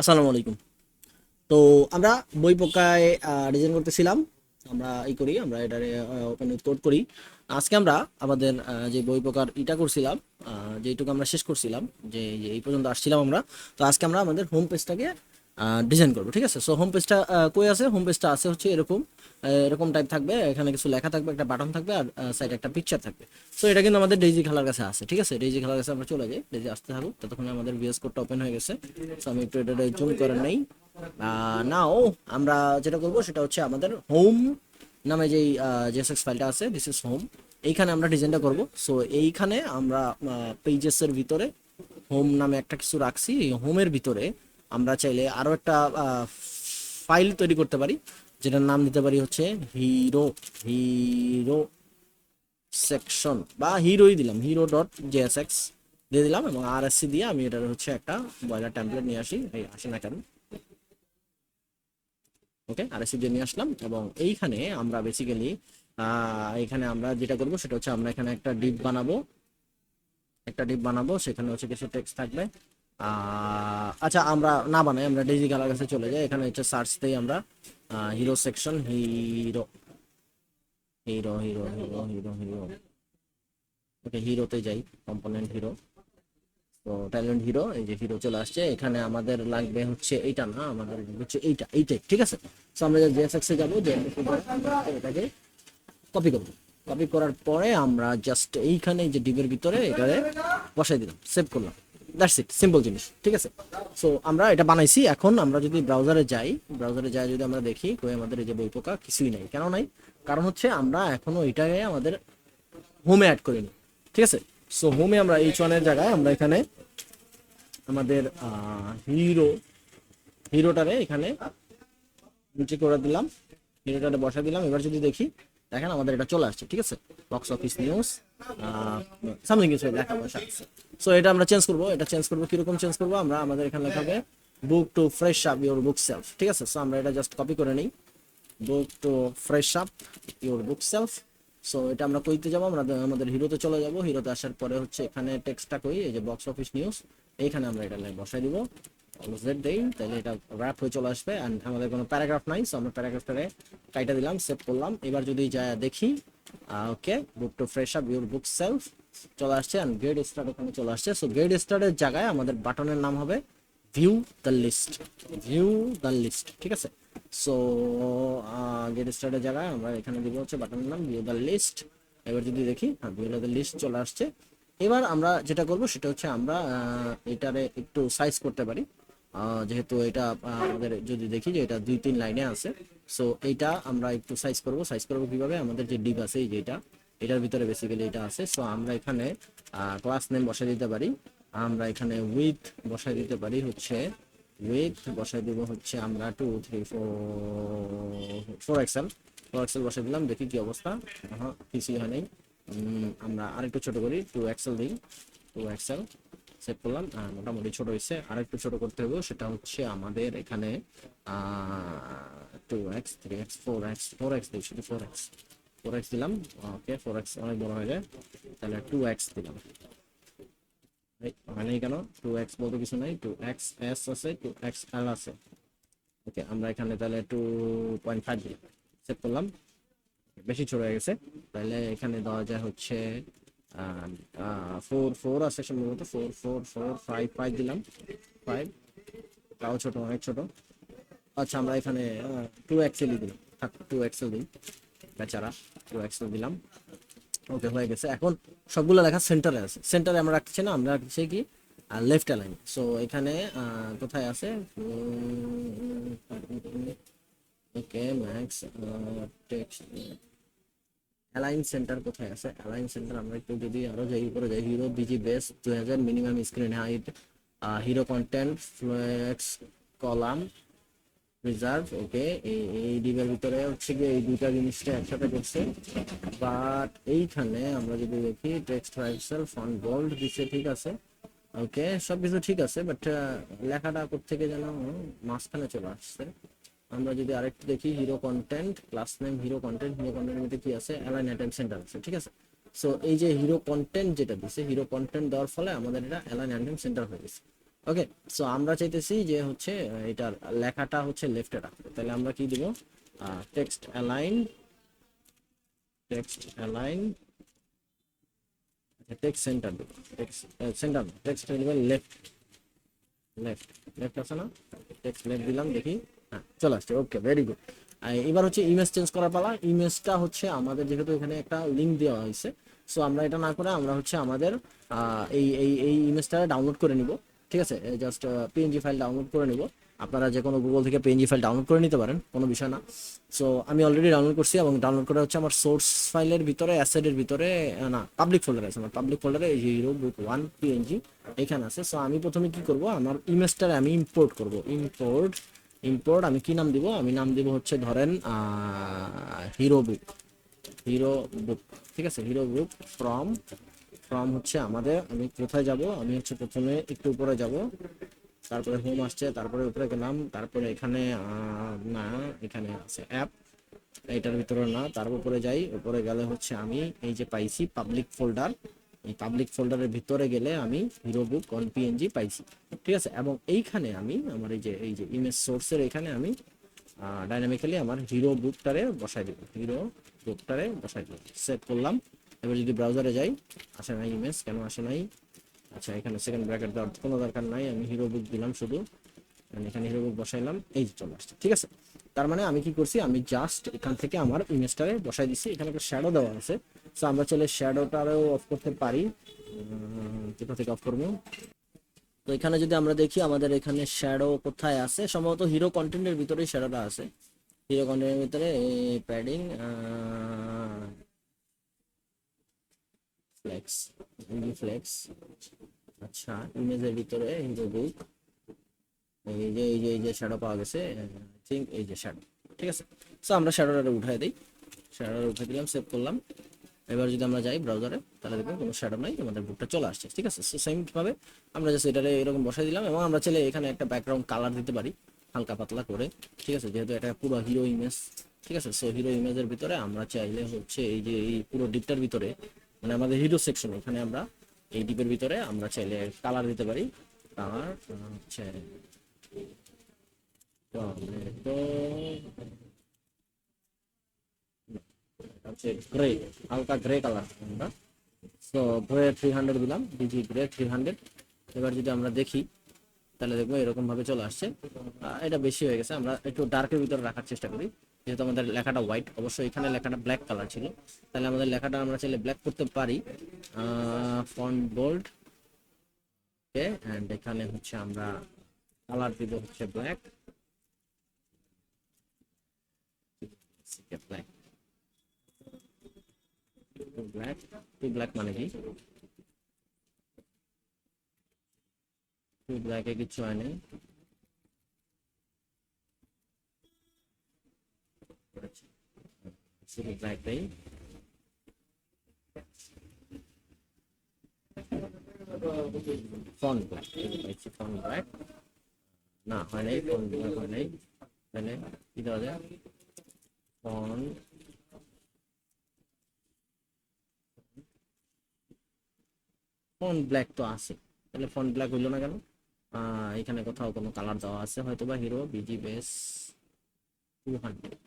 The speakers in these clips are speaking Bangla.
আসসালামু আলাইকুম। তো আমরা বই পোকায় ডিজাইন করতেছিলাম। আমরা এই করি, আমরা এটা ওপেন কোড করি। আজকে আমরা আমাদের যে বই পোকার ইটা করছিলাম যেটুকু আমরা শেষ করছিলাম, যে এই পর্যন্ত আসছিলাম আমরা। তো আজকে আমরা আমাদের হোম পেজটাকে ডিজাইন করব, ঠিক আছে? সো হোম পেজটা কই আছে? হোম পেজটা আছে হচ্ছে এরকম এরকম টাইপ থাকবে, এখানে কিছু লেখা থাকবে, একটা বাটন থাকবে, আর সাইডে একটা পিকচার থাকবে। সো এটা কিন্তু আমাদের ডেইজি খেলার কাছে আছে, ঠিক আছে? ডেইজি খেলার কাছে আমরা চলে যাই ডেইজি আসতে থাকুক, ততক্ষণে আমাদের ভিএস কোডটা ওপেন হয়ে গেছে। সো আমি একটু এটা জুম করে নেই। নাও আমরা যেটা করব, সেটা হচ্ছে আমাদের হোম নামে যেই জেএসএক্স ফাইলটা আছে দিস ইজ হোম এইখানে আমরা ডিজাইনটা করব। সো এইখানে আমরা পেজেসের ভিতরে হোম নামে একটা কিছু রাখছি, এই হোমের ভিতরে আমরা চাইলে আরও একটা ফাইল তৈরি করতে পারি, যেটার নাম দিতে পারি হচ্ছে হিরো হিরো সেকশন বা হিরোই দিলাম হিরো ডট জেএসএক্স দিয়ে দিলাম এবং আর দিয়ে আমি এটার হচ্ছে একটা বয়লার টেমপ্লেট নিয়ে আসি, এই আসি না কেন? ওকে আর দিয়ে নিয়ে আসলাম এবং এইখানে আমরা বেসিক্যালি এখানে আমরা যেটা করব সেটা হচ্ছে আমরা এখানে একটা ডিপ বানাবো, একটা ডিপ বানাবো, সেখানে হচ্ছে কিছু টেক্সট থাকবে। আচ্ছা আমরা না বানাই, আমরা ডেজি গালার কাছে চলে যাই। এখানে হচ্ছে সার্চ দিই আমরা। Hero section hero hero hero hero hero hero okay হিরোতে যাই কম্পোনেন্ট হিরো তো ট্যালেন্ট হিরো এই যে হিরো চলে আসছে। এখানে আমাদের লাগবে হচ্ছে এইটা না, আমাদের হচ্ছে এইটা এইটাই ঠিক আছে? তো আমরা জেএসএক্স এ যাব এটাকে কপি করব। কপি করার পরে আমরা জাস্ট এইখানে যে ডিবের ভিতরে এটারে বসাই দিলাম সেভ করলাম। দ্যাটস ইট সিম্পল জিনিস, ঠিক আছে? সো আমরা এটা বানাইছি। এখন আমরা যদি ব্রাউজারে যাই ব্রাউজারে যাই যদি আমরা দেখি, কই আমাদের এই যে বই পোকা, কিছুই নাই। কেন নাই? কারণ হচ্ছে আমরা এখনও এটাকে আমাদের হোমে অ্যাড করিনি, ঠিক আছে? সো হোমে আমরা এইচ ওয়ানের জায়গায় আমরা এখানে আমাদের হিরো হিরোটারে এখানে নিচে করে দিলাম। হিরোটারে বসা দিলাম। এবার যদি দেখি দেখেন আমাদের এটা চলে আসছে, ঠিক আছে? বক্স অফিস নিউজ সামথিং কিছু লেখা বসা আছে। সো এটা আমরা চেঞ্জ করব, এটা চেঞ্জ করব, কীরকম চেঞ্জ করব? আমরা আমাদের এখানে লেখা হবে book to fresh up your bookshelf ঠিক আছে? সো আমরা এটা জাস্ট কপি করে নিই। Book to fresh up your bookshelf so এটা আমরা কইতে যাব, আমরা আমাদের হিরোতে চলে যাব। হিরোতে আসার পরে হচ্ছে এখানে টেক্সটটা কই, এই যে বক্স অফিস নিউজ এইখানে আমরা এটা বসাই দিব। জেড দেই তাহলে এটা র্যাপ হয়ে চলে আসবে। And আমাদের কোনো প্যারাগ্রাফ নাই সো আমরা প্যারাগ্রাফটারে কাইটা দিলাম সেভ করলাম। এবার যদি যা দেখি okay book to fresh up your bookshelf চলে আসছে অ্যান্ড গ্রেড স্টার্ট ওখানে চলে আসছে। সো গ্রেড স্টার্টের জায়গায় আমাদের বাটনের নাম হবে view the list view the list ঠিক আছে? সো গেট স্টার্টের জায়গায় আমরা এখানে দিব হচ্ছে বাটনের নাম ভিউ দ্য লিস্ট এবার যদি দেখি হ্যাঁ ভিউ দ্য লিস্ট চলে আসছে। এবার আমরা যেটা করব, সেটা হচ্ছে আমরা এটারে একটু সাইজ করতে পারি। যেহেতু এটা আমাদের যদি দেখি যে এটা দুই তিন লাইনে আছে সো এইটা আমরা একটু সাইজ করব। সাইজ করব কীভাবে? আমাদের যে ডিপ আছে, এই যে এটা, এটার ভিতরে বেসিক্যালি এটা আছে। সো আমরা এখানে ক্লাস নেম বসাই দিতে পারি। আমরা এখানে উইথ বসাই দিতে পারি হচ্ছে উইথ বসাই দিব হচ্ছে আমরা two three four four XL four XL বসাই দিলাম, দেখি কি অবস্থা। হ্যাঁ কিছুই হয় নাই। আমরা আরেকটু ছোট করি টু এক্সেল দিই টু এক্সেল সেভ করলাম। মোটামুটি ছোট হয়েছে। আরেকটু ছোট করতে হবে সেটা হচ্ছে আমাদের এখানে two X three X four X four X শুধু ফোর এক্স ফোর এক্স দিলাম ওকে ফোর এক্স অনেক বড় হয়ে যায়। তাহলে টু এক্স দিলাম। এই, ওখানে কেন? টু এক্স বলতে কিছু নাই। টু এক্স এস আছে টু এক্স এল আছে। ওকে আমরা এখানে তাহলে টু পয়েন্ট ফাইভ দিলাম। সেভ করলাম। বেশি ছোট হয়ে গেছে। তাহলে এখানে দেওয়া যায় হচ্ছে ফোর ফোর আছে সম্ভবত four four four five five দিলাম ফাইভ তাও ছোট অনেক ছোট আচ্ছা আমরা এখানে টু এক্সেলই দিলাম থাক টু এক্সেল দিই বেচারা টু এক্সেল দিলাম ওকে হয়ে গেছে এখন সবগুলো লেখা সেন্টারে আছে সেন্টারে আমরা রাখছি না আমরা রাখছি কি লেফট অ্যালাইন সো এখানে কোথায় আছে okay max text align center কোথায় আছে? অ্যালাইন সেন্টার আমরা একটু যদি আরও যাই, উপরে যাই। হিরো বিজি বেস দুই হাজার minimum screen height hero content flex column reverse okay এই এই ডিবের ভিতরে হচ্ছে গিয়ে এই দুইটা জিনিসটা একসাথে করছে। বাট এইখানে আমরা যদি দেখি টেক্সট ফাইলসেল ফন্ট বোল্ড দিচ্ছে ঠিক আছে ওকে সবকিছু ঠিক আছে বাট লেখাটা থেকে যেন মাঝখানে চলে আসছে। আমরা যদি আরেকটু দেখি hero content class name hero content hero কন্টেন্টের মধ্যে কি আছে? অ্যালাইন আইটেম সেন্টার আছে, ঠিক আছে? সো এই যে হিরো কন্টেন্ট যেটা দিছে হিরো কন্টেন্ট দেওয়ার ফলে আমাদের এটা অ্যালাইন আইটেম সেন্টার হয়ে গেছে। ওকে সো আমরা চাইতেছি যে হচ্ছে এটার লেখাটা হচ্ছে লেফটে রাখতে। তাহলে আমরা কি দিব? Text align text align text center দিব। Text center text left left left আছে না? টেক্সট লেফট দিলাম, দেখি। হ্যাঁ চলে আসছে ওকে ভেরি গুড এবার হচ্ছে ইমেজ চেঞ্জ করার পালা ইমেজটা হচ্ছে আমাদের যেহেতু এখানে একটা লিঙ্ক দেওয়া হয়েছে সো আমরা এটা না করে আমরা হচ্ছে আমাদের এই এই এই ইমেজটা ডাউনলোড করে নিব, ঠিক আছে? জাস্ট পিএনজি ফাইল ডাউনলোড করে নিব। আপনারা যে কোনো গুগল থেকে পিএনজি ফাইল ডাউনলোড করে নিতে পারেন, কোনো বিষয় না। সো আমি অলরেডি ডাউনলোড করছি এবং ডাউনলোড করা হচ্ছে আমার সোর্স ফাইলের ভিতরে অ্যাসেটের ভিতরে না পাবলিক ফোল্ডার আছে, আমার পাবলিক ফোল্ডারে হিরো বুক ওয়ান পিএনজি এখানে আছে। সো আমি প্রথমে কি করব? আমার ইমেজটারে আমি ইম্পোর্ট করব। ইম্পোর্ট ইম্পোর্ট আমি কি নাম দিব? আমি নাম দিব হচ্ছে ধরেন হিরো বুক হিরো বুক ঠিক আছে? হিরো বুক ফ্রম ফ্রম হচ্ছে আমাদের, আমি কোথায় যাব? আমি হচ্ছে প্রথমে একটু উপরে যাব। তারপরে হোম আসছে, তারপরে উপরে গেলাম, তারপরে এখানে না, এখানে আছে অ্যাপ এটার ভিতরে না, তার উপরে যাই, উপরে গেলে হচ্ছে আমি এই যে পাইছি পাবলিক ফোল্ডার এই পাবলিক ফোল্ডারের ভিতরে গেলে আমি হিরো বুক অন পিএনজি পাইছি। ঠিক আছে? এবং এইখানে আমি আমার এই যে এই যে ইমেজ সোর্সের এখানে আমি ডাইনামিক্যালি আমার হিরো বুকটারে বসাই দিব। হিরো বুকটারে বসাই দিব। সেভ করলাম। এবার যদি ব্রাউজারে যাই, আসে নাই ইমেজ কেন আসে নাই? আচ্ছা এখানে সেকেন্ড ব্র্যাকেট দেওয়ার কোনো দরকার নাই। আমি হিরো বুক দিলাম শুধু। এখানে হিরো বুক বসাইলাম, এই যে চলে আসছে, ঠিক আছে? তার মানে আমি কি করছি, আমি জাস্ট এখান থেকে আমার ইমেজটারে বসাই দিচ্ছি এখানে একটা শ্যাডো দেওয়া আছে। সো আমরা চলে শ্যাডোটারও অফ করতে পারি। কোথা থেকে অফ করব? তো এখানে যদি আমরা দেখি, আমাদের এখানে শ্যাডো কোথায় আছে? সম্ভবত হিরো কন্টেন্টের ভিতরেই শ্যাডোটা আছে। হিরো কন্টেন্টের ভিতরে প্যাডিং ফ্লেক্স ফ্লেক্স আচ্ছা ইমেজের ভিতরে হিরো বুক এই যে এই যে এই যে শ্যাডো পাওয়া গেছে থিঙ্ক এই যে শ্যাডো ঠিক আছে? সো আমরা শ্যাডোটা উঠাই দিই। শ্যাডোটা উঠে দিলাম সেভ করলাম। এবার যদি আমরা যাই ব্রাউজারে তাহলে দেখবেন কোনো শ্যাডো নাই, আমাদের বুকটা চলে আসছে, ঠিক আছে? সো সেম ভাবে আমরা জাস্ট এটারে এরকম বসাই দিলাম এবং আমরা চাইলে এখানে একটা ব্যাকগ্রাউন্ড কালার দিতে পারি, হালকা পাতলা করে, ঠিক আছে? যেহেতু এটা পুরো হিরো ইমেজ ঠিক আছে? সো হিরো ইমেজের ভিতরে আমরা চাইলে হচ্ছে এই যে, এই পুরো ডিপটার ভিতরে মানে আমাদের হিরো সেকশন এখানে আমরা এই ডিপের ভিতরে আমরা চাইলে কালার দিতে পারি। কালার হচ্ছে টমেটো হচ্ছে এবার যদি আমরা দেখি, তাহলে দেখব এরকম ভাবে চলে আসছে। এটা বেশি হয়ে গেছে, আমরা একটু ডার্কের ভিতরে রাখার চেষ্টা করি। যেহেতু আমাদের লেখাটা হোয়াইট অবশ্যই এখানে লেখাটা ব্ল্যাক কালার ছিল। তাহলে আমাদের লেখাটা আমরা চাইলে ব্ল্যাক করতে পারি। ফন্ট বোল্ড এখানে হচ্ছে আমরা কালার দিব হচ্ছে black black black two black মানে কি টু ব্ল্যাকে কিছু হয় নাই শুধু ব্ল্যাকটাই ফন ব্ল্যাক পাইছি ফন ব্ল্যাক না, হয় নাই, ফন হয় নাই। তাহলে কি দেওয়া যায় ফন। ফন ব্ল্যাক তো আছে। তাহলে ফন ব্ল্যাক হইল না কেন? এখানে কোথাও কোনো কালার দেওয়া আছে হয়তো বা hero BG base two hundred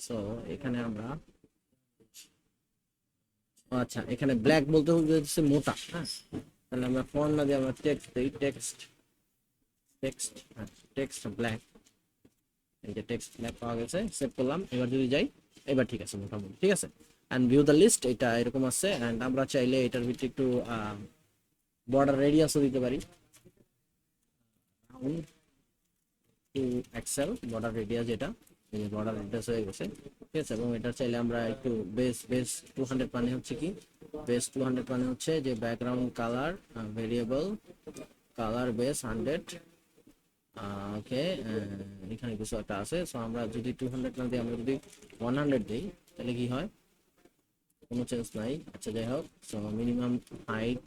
so এখানে আমরা আচ্ছা এখানে ব্ল্যাক বলতে হচ্ছে মোটা হ্যাঁ? তাহলে আমরা না দিয়ে আমরা টেক্সট দিই টেক্সট টেক্সট টেক্সট ব্ল্যাক এই টেক্সট ব্ল্যাক পাওয়া গেছে সেভ করলাম এবার যদি যাই এবার ঠিক আছে মোটামুটি ঠিক আছে অ্যান্ড ভিউ দ্য লিস্ট এটা এরকম আছে অ্যান্ড আমরা চাইলে এটার ভিতরে একটু বর্ডার রেডিয়াসও দিতে পারি টু এক্সেল বর্ডার রেডিয়াস যেটা এই বর্ডার রেডিয়াস হয়ে গেছে ঠিক আছে এবং এটা চাইলে আমরা একটু বেস বেস টু হান্ড্রেড মানে হচ্ছে কি বেস টু হান্ড্রেড মানে হচ্ছে যে background colour variable colour base hundred okay এখানে কিছু একটা আছে। সো আমরা যদি টু হান্ড্রেড না দিই, আমরা যদি ওয়ান হান্ড্রেড দিই, তাহলে কি হয়? কোনো চেঞ্জ নাই। আচ্ছা যাই হোক। So minimum height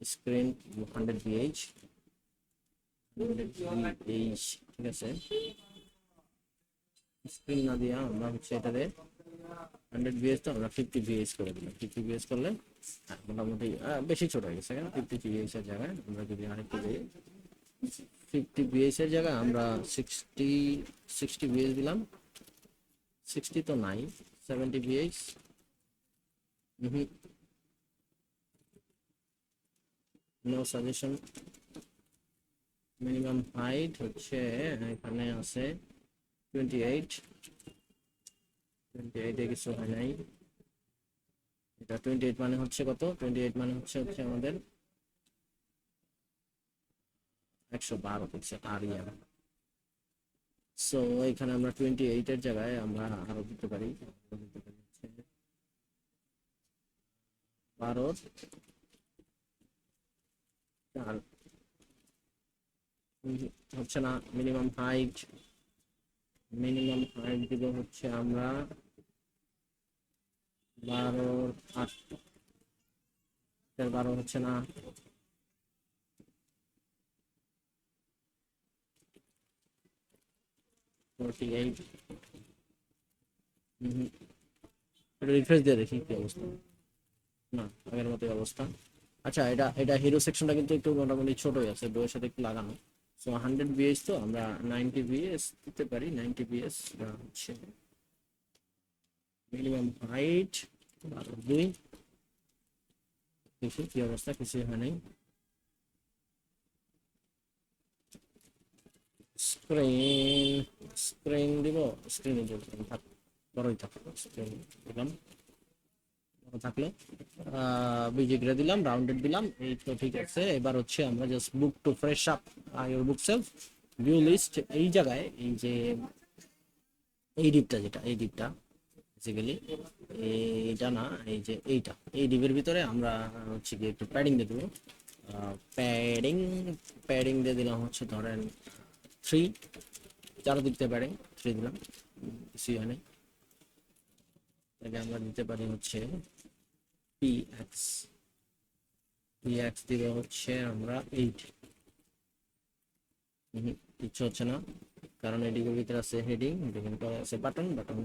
screen hundred VH ঠিক আছে? স্ক্রিন না দিয়া আমরা হচ্ছে এটাতে হান্ড্রেড বিএস তো আমরা ফিফটি বিএস করে দিলাম। ফিফটি বিএস করলে হ্যাঁ, মোটামুটি বেশি ছোট হয়ে গেছে। ফিফটি বিএস এর জায়গায় আমরা যদি আরেকটু দিই ফিফটি বিএস এর জায়গায় আমরা সিক্সটি সিক্সটি বিএস দিলাম। সিক্সটি তো নাই seventy VS no suggestion minimum height হচ্ছে এখানে আছে টোয়েন্টি এইট টোয়েন্টি এইটে মানে হচ্ছে কত? টোয়েন্টি এইট মানে হচ্ছে হচ্ছে আমাদের একশো বারো পিক্সেল আর ইয়ার সো এখানে আমরা টোয়েন্টি জায়গায় আমরা আরও দিতে পারি। হচ্ছে না মিনিমাম হাইট মিনিমাম হাইট দিব হচ্ছে আমরা বারোর আট। বারো হচ্ছে না। দিয়ে দেখি কি অবস্থা। না, আগের মতোই অবস্থা। আচ্ছা এটা এটা হিরো সেকশনটা কিন্তু একটু মোটামুটি ছোটই আছে, বইয়ের সাথে একটু লাগানো। সো হান্ড্রেড বিএস তো, আমরা নাইনটি বিএস দিতে পারি নাইনটি বিএস হচ্ছে মিনিমাম হাইট দুই। দেখি কি অবস্থা কিছু হয় নাই। স্ক্রিন স্ক্রিন দিব স্ক্রিনে থাক, বড়ই থাক স্ক্রিন দিলাম। থাকলে। বিজিগ্রে দিলাম রাউন্ডেড দিলাম, এই তো ঠিক আছে। এবার হচ্ছে আমরা just book to fresh up your bookshelf view list এই জায়গায়, এই যে, এই ডিপটা যেটা, এই ডিপটা বেসিক্যালি এইটা না, এই যে এইটা। এই ডিপের ভিতরে আমরা হচ্ছে কি একটু প্যাডিং দিয়ে দেবো। প্যাডিং প্যাডিং দিয়ে দিলাম হচ্ছে ধরেন থ্রি চারদিক থেকে প্যাডিং থ্রি দিলাম। কিছুই হয় তাহলে আমরা দিতে পারি হচ্ছে পি এক্স পি এক্স দিবে হচ্ছে আমরা এইট কিচ্ছু হচ্ছে না। কারণ এদিকের ভিতরে আছে হেডিং হেডিং আছে বাটন বাটন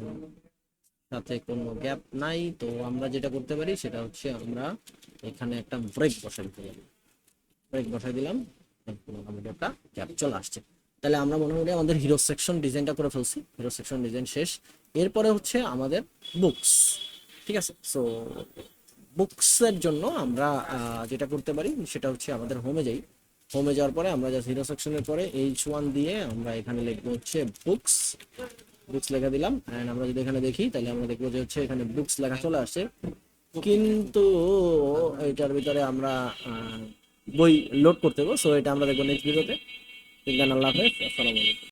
সাথে কোনো গ্যাপ নাই। তো আমরা যেটা করতে পারি সেটা হচ্ছে আমরা এখানে একটা ব্রেক বসাই দিতে পারি ব্রেক বসাই দিলাম। মোটামুটি একটা গ্যাপ চলে আসছে। তাহলে আমরা মোটামুটি আমাদের হিরো সেকশন ডিজাইনটা করে ফেলছি। হিরো সেকশন ডিজাইন শেষ। এরপরে হচ্ছে আমাদের বুকস ঠিক আছে? সো বুকসের জন্য আমরা যেটা করতে পারি সেটা হচ্ছে আমাদের হোমে যাই। হোমে যাওয়ার পরে আমরা জাস্ট হিরো সেকশনের পরে এইচ ওয়ান দিয়ে আমরা এখানে লিখব হচ্ছে বুকস বুকস লেখা দিলাম এন্ড আমরা যদি এখানে দেখি, তাহলে আমরা দেখব যে হচ্ছে এখানে বুকস লেখা চলে আসছে। কিন্তু এটার ভিতরে আমরা বই লোড করতে সো এটা আমরা দেখব নেক্সট ভিডিওতে আল্লাহ হাফেজ, আসসালামু আলাইকুম।